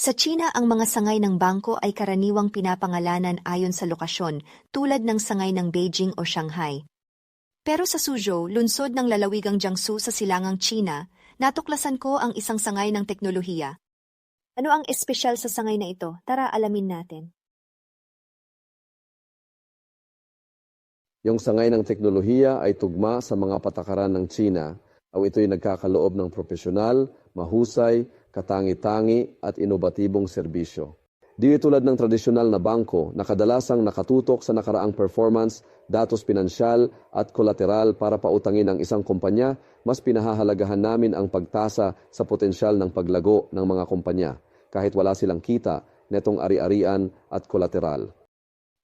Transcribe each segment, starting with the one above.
Sa China, ang mga sangay ng bangko ay karaniwang pinapangalanan ayon sa lokasyon, tulad ng sangay ng Beijing o Shanghai. Pero sa Suzhou, lunsod ng lalawigang Jiangsu sa silangang China, natuklasan ko ang isang sangay ng teknolohiya. Ano ang espesyal sa sangay na ito? Tara alamin natin. Yung sangay ng teknolohiya ay tugma sa mga patakaran ng China o ito'y nagkakaloob ng profesional, mahusay, katangi-tangi at inobatibong serbisyo. Di tulad ng tradisyonal na bangko na kadalasang nakatutok sa nakaraang performance, datos pinansyal at kolateral para pautangin ang isang kumpanya, mas pinahahalagahan namin ang pagtasa sa potensyal ng paglago ng mga kumpanya kahit wala silang kita netong ari-arian at kolateral.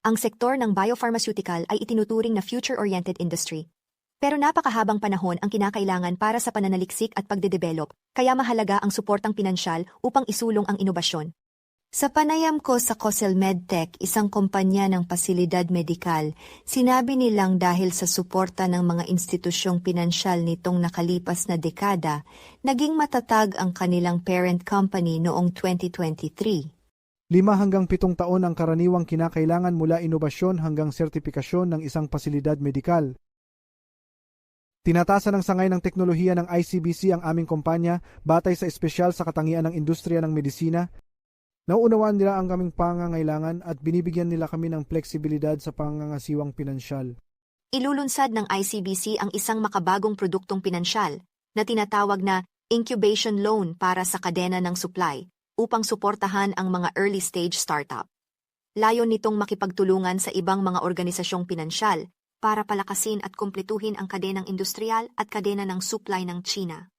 Ang sektor ng biopharmaceutical ay itinuturing na future-oriented industry. Pero napakahabang panahon ang kinakailangan para sa pananaliksik at pagdedevelop, kaya mahalaga ang suportang pinansyal upang isulong ang inobasyon. Sa panayam ko sa Cosel Medtech, isang kumpanya ng pasilidad medikal, sinabi nilang dahil sa suporta ng mga institusyong pinansyal nitong nakalipas na dekada, naging matatag ang kanilang parent company noong 2023. Lima hanggang pitong taon ang karaniwang kinakailangan mula inobasyon hanggang sertipikasyon ng isang pasilidad medikal. Tinatasan ng sangay ng teknolohiya ng ICBC ang aming kumpanya batay sa espesyal sa katangian ng industriya ng medisina. Nauunawaan nila ang kaming pangangailangan at binibigyan nila kami ng fleksibilidad sa pangangasiwang pinansyal. Ilulunsad ng ICBC ang isang makabagong produktong pinansyal na tinatawag na incubation loan para sa kadena ng supply upang suportahan ang mga early stage startup. Layon nitong makipagtulungan sa ibang mga organisasyong pinansyal para palakasin at kumpletuhin ang kadenang industrial at kadena ng supply ng China.